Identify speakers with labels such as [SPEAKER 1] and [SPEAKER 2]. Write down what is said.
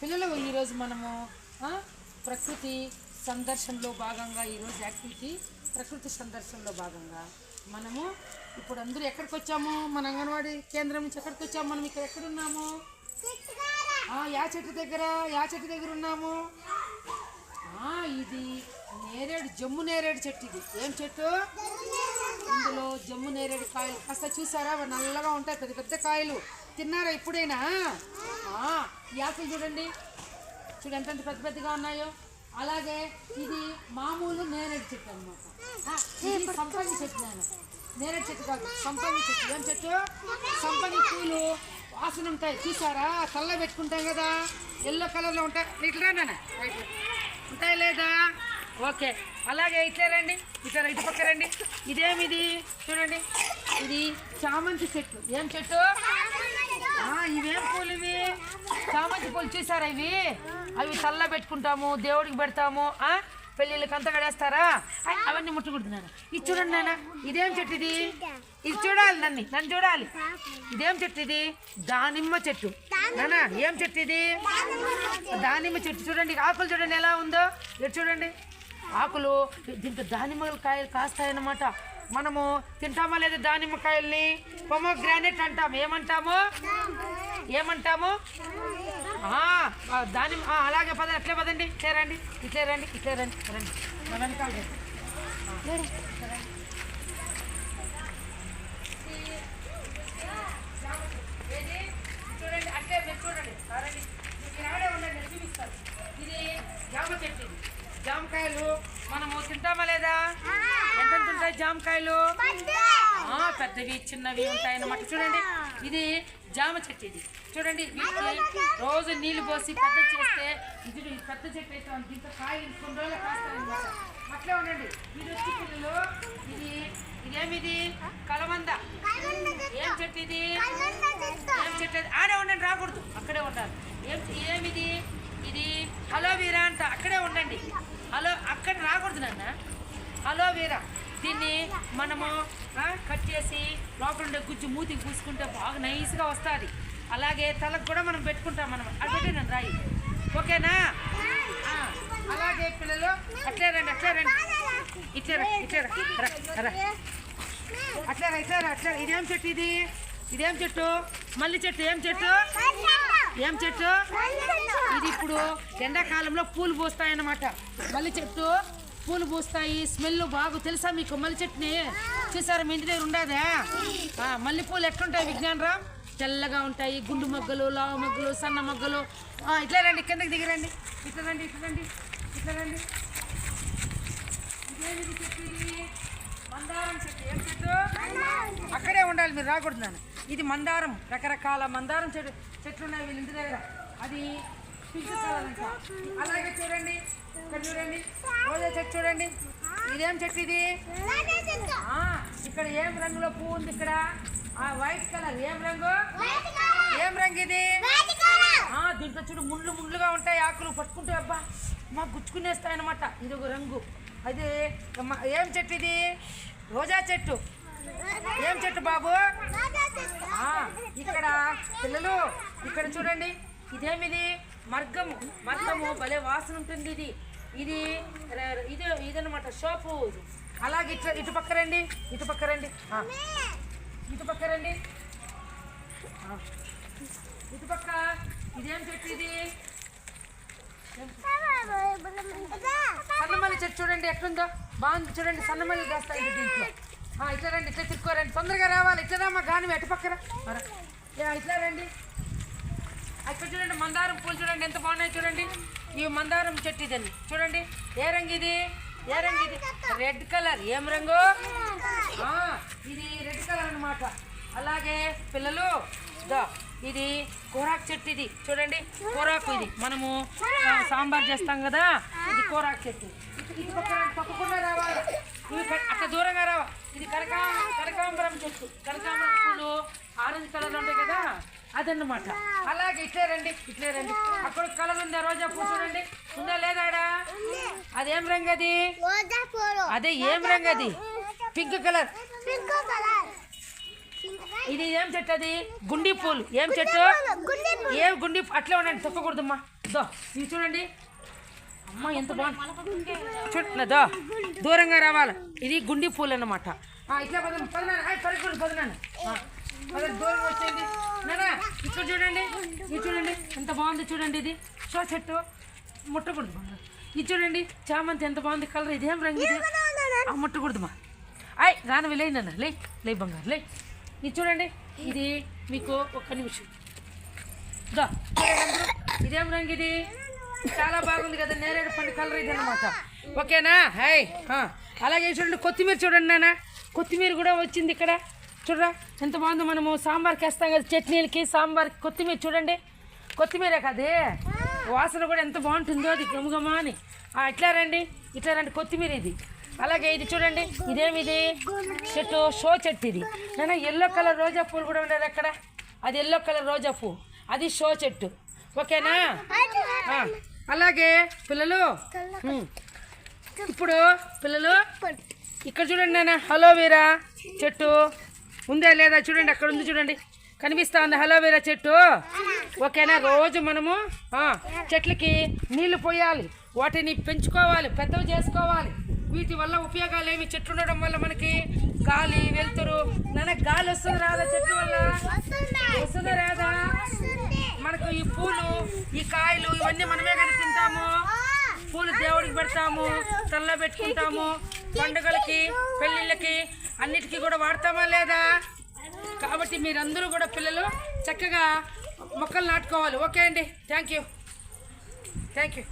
[SPEAKER 1] పిల్లలు ఈరోజు మనము ప్రకృతి సందర్శనలో భాగంగా ఈరోజు యాక్టివిటీ ప్రకృతి సందర్శనలో భాగంగా మనము ఇప్పుడు అందరూ ఎక్కడికి వచ్చాము? మన అంగన్వాడీ కేంద్రం నుంచి ఎక్కడికి వచ్చాము? మనం ఇక్కడ ఎక్కడున్నాము? ఆ, యా చెట్టు దగ్గర యా చెట్టు దగ్గర ఉన్నాము. ఆ, ఇది నేరేడు జమ్ము నేరేడు చెట్టు ఇది. ఏం చెట్టు? ఇందులో జమ్ము నేరేడు కాయలు. కాస్త చూసారా? అవి నల్లగా ఉంటాయి. పెద్ద పెద్ద కాయలు. తిన్నారా ఇప్పుడైనా ఆకులు చూడండి. చూడు ఎంత పెద్ద పెద్దగా ఉన్నాయో. అలాగే ఇది మామూలు నేరేడు చెట్టు అనమాట ఇది సంపంగి చెట్టు నేను నేరేడు చెట్టు కాదు. సంపంగి చెట్టు. ఏం చెట్టు? సంపంగి పూలు. వాసన ఉంటాయి. చూసారా? కళ్ళ పెట్టుకుంటాం కదా. ఎల్లో కలర్లో ఉంటాయి. ఇట్లా ఉంటాయి లేదా? ఓకే. అలాగే ఇట్లా రండి. ఇట్లా ఇటు పక్క రండి. ఇదేమిది? చూడండి. ఇది చామంతి చెట్టు. ఏం చెట్టు? ఆ, ఇవేం పూలు ఇవి? చామంతి పూలు చూసారా ఇవి? అవి తల్ల పెట్టుకుంటాము దేవుడికి పెడతాము ఆ? పెళ్ళిళ్ళకి అంతా కడేస్తారా? అవన్నీ ముట్టుకుంటున్నాను. ఇది చూడండి నాన్న. ఇదేం చెట్టు ఇది? ఇది చూడాలి నన్ను. నన్ను చూడాలి. ఇదేం చెట్టు ఇది? దానిమ్మ చెట్టు. నాన్న ఏం చెట్టు ఇది? దానిమ్మ చెట్టు. చూడండి ఆకులు చూడండి ఎలా ఉందో. ఇది చూడండి. ఆకులు దీంట్లో దానిమ్మల కాయలు కాస్తాయన్నమాట. మనము తింటామా లేదా దానిమ్మకాయల్ని పొమోగ్రానైట్ అంటాం. ఏమంటాము? ఏమంటాము? దానిమ్మ అలాగే పద అట్లే పదండి. ఇట్లే రండి ఇట్లే రండి ఇట్లే రండి రండి మా వెనకాల రండి. ఆ, ఇట్లే రండి. ఏది? చూడండి అట్లే మీరు చూడండి ఆ, రండి మీరు ఆడే ఉండండి నేను చూపిస్తాను ఇది జామ చెట్టు ఇది జామకాయలు మనము తింటామా లేదా ఎంత ఉంటాయి జామకాయలు. పెద్దవి చిన్నవి ఉంటాయి అన్నమాట చూడండి ఇది జామ చెట్టు ఇది. చూడండి వీటికి రోజు నీళ్ళు పోసి పెద్ద చేస్తే ఇది పెద్ద చెట్టు అయితే. దీంట్లో కాయలు కొన్ని రోజులు కాస్తాయన్నమాట అట్లే ఉండండి. ఇది వచ్చి పిల్లలు ఇది ఇదేమిది? కలమంద ఏం చెట్టు ఇది? ఏం చెట్టు? ఆడే ఉండండి రాకూడదు. అక్కడే ఉండాలి. ఏం ఏమిది ఇది అలోవీరా అంట. అక్కడే ఉండండి. హలో అక్కడ రాకూడదు నాన్న. అలోవీరా దీన్ని మనము కట్ చేసి లోపల ఉండే గుజ్జు మూతికి పూసుకుంటే బాగా నైస్గా వస్తుంది. అలాగే తలకు కూడా మనం పెట్టుకుంటాం మనం. అది పెట్టి నన్ను రాయి. ఓకేనా? అలాగే పిల్లలు అట్లే రండి అట్లే రండి. ఇచ్చారా ఇచ్చారా ఇట్లే రా రా, అట్లే రా అట్లే ఇదేం చెట్టు ఇది? ఇదేం చెట్టు? మల్లి చెట్టు ఏం చెట్టు? ఏం చెట్టు? ఇది ఇప్పుడు ఎండాకాలంలో పూలు పోస్తాయన్నమాట. మల్లి చెట్టు పూలు పూస్తాయి స్మెల్ బాగా. తెలుసా మీకు మల్లి చెట్టుని చూసారా మీ ఇంటి దగ్గర ఉండదా? మల్లెపూలు మల్లె పూలు ఎట్లుంటాయి విజ్ఞానరామ్? తెల్లగా ఉంటాయి గుండు మొగ్గలు లావ మొగ్గలు సన్న మొగ్గలు. ఇట్లా రండి కిందకి దిగరండి ఇట్లా రండి ఇట్లా రండి ఇట్లా రండి. ఇదేమిది చెట్టు ఇది? మందారం చెట్టు ఏం చెట్టు అక్కడే ఉండాలి మీరు రాకూడదు ఇది మందారం. రకరకాల మందారం చెట్టు చెట్లు ఉన్నాయి వీళ్ళ ఇంటి దగ్గర. అది అలాగే చూడండి. ఇక్కడ చూడండి. రోజా చెట్టు చూడండి. ఇదేం చెట్టు ఇది? ఆ, ఇక్కడ ఏం రంగులో పువ్వు ఉంది ఇక్కడ? ఆ వైట్ కలర్ ఏం రంగు? ఏం రంగు ఇది? ఆ, దీంట్లో చూడు ముళ్ళు ముళ్ళుగా ఉంటాయి ఆకులు. పట్టుకుంటే అబ్బా. మా గుచ్చుకునేస్తాయి అనమాట ఇది ఒక రంగు. అది ఏం చెట్టు ఇది? రోజా చెట్టు. ఏం చెట్టు బాబు? ఆ, ఇక్కడ పిల్లలు ఇక్కడ చూడండి. ఇదేమిది? మర్గము మర్గము భలే వాసన ఉంటుంది ఇది. ఇది ఇది ఇదనమాట షోపు. అలాగే ఇటు ఇటు పక్క రండి ఇటు పక్క రండి. ఇటు పక్క రండి. ఇటు పక్క. ఇదేం చెట్టు ఇది? సన్నమల్లి చెట్టు చూడండి ఎట్లుందో బాగుంది చూడండి సన్నమల్లి కాస్తాయి ఇది దీంట్లో. ఇట్లా రండి ఇట్లా తిరుక్కోరండి తొందరగా రావాలి ఇట్లా రామా గాని ఎటు పక్కన. ఇట్లా రండి. అక్కడ చూడండి మందారం పూలు చూడండి ఎంత బాగున్నాయి చూడండి. ఈ మందారం చెట్టు ఇదండి. చూడండి ఏ రంగు ఇది? ఏ రంగు ఇది? Red colour. ఏం రంగు? ఆ, ఇది రెడ్ కలర్ అన్నమాట. అలాగే పిల్లలు దా ఇది కూరాకు చెట్టు ఇది. చూడండి కూరాకు ఇది. మనము సాంబార్ చేస్తాం కదా ఇది కూరాకు చెట్టు. ఇటు- తప్పకుండా రావాలి. ఇవి అక్కడ దూరంగా రావా. ఇది కనకా కనకాంబరం చెట్టు. కనకాంబరం పూలు ఆరెంజ్ కలర్ ఉంటాయి అదన్నమాట. అలాగే ఇట్లే రండి ఇట్లే రండి. అక్కడ కలర్ ఉందా? రోజా పూ చూడండి ఉందా లేదాడా అదేం రంగు అది? అదే ఏం రంగు అది? Pink colour. ఇది ఏం చెట్టు అది? గుండి పూలు. ఏం చెట్టు? ఏం గుండి అట్లే ఉండండి తొక్కకూడదమ్మా. దో ఇవి చూడండి. అమ్మ ఎంత బాగుంది. చూడండి దో దూరంగా రావాలి. ఇది గుండి పూలు అన్నమాట ఇట్లా పదం పదనాన్న హాయ్ పరగకూడదు పదనాన్న ఆ, ఇక్కడ చూడండి. ఇది చూడండి. ఎంత బాగుంది చూడండి ఇది. షో చెట్టు. ముట్టకూడదు. ఇది చూడండి. చామంతి ఎంత బాగుంది కలర్. ఇదేం రంగు ఇది? ఆ, ముట్టకూడదుమా ఆయ్ రానవి లే నాన్న లే లే బంగారు లే. ఇది చూడండి. ఇది మీకు ఒక్క నిమిషం. దా. ఇదేం రంగు ఇది? చాలా బాగుంది కదా. నేరేడు పండు కలర్ ఇది అనమాట ఓకేనా? హాయ్ ఆ, అలాగే చూడండి. కొత్తిమీర చూడండి నాన్న. కొత్తిమీర కూడా వచ్చింది ఇక్కడ. చూడరా? ఎంత బాగుందో మనము సాంబార్కి వేస్తాం కదా చట్నీలకి సాంబార్కి కొత్తిమీర చూడండి. కొత్తిమీరే కదే? వాసన కూడా ఎంత బాగుంటుందో అది గమగమా అని. ఇట్లా రండి ఇట్లా రండి కొత్తిమీర ఇది. అలాగే ఇది చూడండి ఇదేమిది చెట్టు షో చెట్టు ఇది. నేను ఎల్లో కలర్ రోజా పూలు కూడా ఉండేది అక్కడ అది ఎల్లో కలర్ రోజా పువ్వు అది షో చెట్టు. ఓకేనా? అలాగే పిల్లలు ఇప్పుడు పిల్లలు ఇక్కడ చూడండి నాన్న హలోవేరా చెట్టు. ఉందా లేదా చూడండి అక్కడ ఉంది చూడండి. కనిపిస్తా ఉంది. హలోవేరా చెట్టు. ఓకేనా? రోజు మనము చెట్లకి నీళ్ళు పోయాలి. వాటిని పెంచుకోవాలి పెద్దవి చేసుకోవాలి. వీటి వల్ల ఉపయోగాలు ఏమి? చెట్లు ఉండడం వల్ల మనకి గాలి వెళ్తురు నాన్న గాలి వస్తుంది రాదా చెట్ల వల్ల? వస్తుందా రాదా? మనకు ఈ పూలు ఈ కాయలు ఇవన్నీ మనమే కదా తింటాము. పూలు దేవుడికి పెడతాము తలలో పెట్టుకుంటాము. పండుగలకి పెళ్ళిళ్ళకి అన్నిటికీ కూడా వాడతామా లేదా? కాబట్టి మీరందరూ కూడా పిల్లలు చక్కగా మొక్కలు నాటుకోవాలి. ఓకే అండి. Thank you. Thank you.